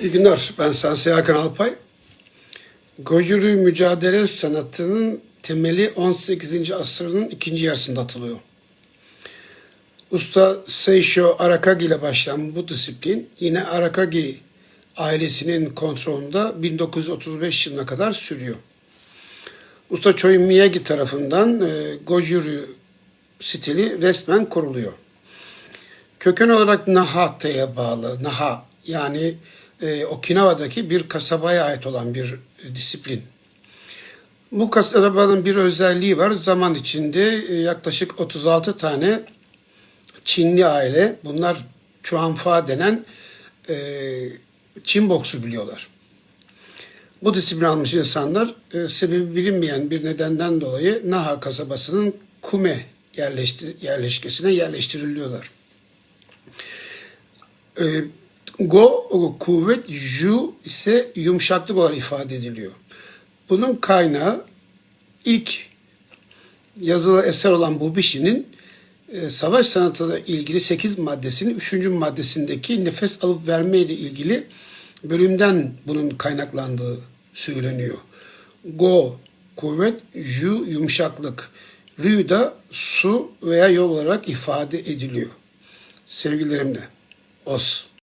İyi günler. Ben Sansi Hakan Alpay. Gojuri mücadele sanatının temeli 18. asırın ikinci yarısında atılıyor. Usta Seisho Arakagi ile başlayan bu disiplin yine Arakagi ailesinin kontrolünde 1935 yılına kadar sürüyor. Usta Choi Miyagi tarafından e, Gojuri stili resmen kuruluyor. Köken olarak Nahata'ya bağlı. Naha yani e, Okinawa'daki bir kasabaya ait olan bir e, disiplin. Bu kasabanın bir özelliği var. Zaman içinde e, yaklaşık 36 tane Çinli aile, bunlar Chuanfa denen e, Çin boksu biliyorlar. Bu disiplin almış insanlar e, sebebi bilinmeyen bir nedenden dolayı Naha kasabasının Kume yerleşti, yerleşkesine yerleştiriliyorlar. E, Go kuvvet, Ju ise yumuşaklık olarak ifade ediliyor. Bunun kaynağı ilk yazılı eser olan bu Bibishi'nin e, savaş sanatıyla ilgili 8 maddesinin 3. maddesindeki nefes alıp verme ile ilgili bölümden bunun kaynaklandığı söyleniyor. Go kuvvet, Ju yumuşaklık, Rü da su veya yol olarak ifade ediliyor. Sevgilerimle. Os.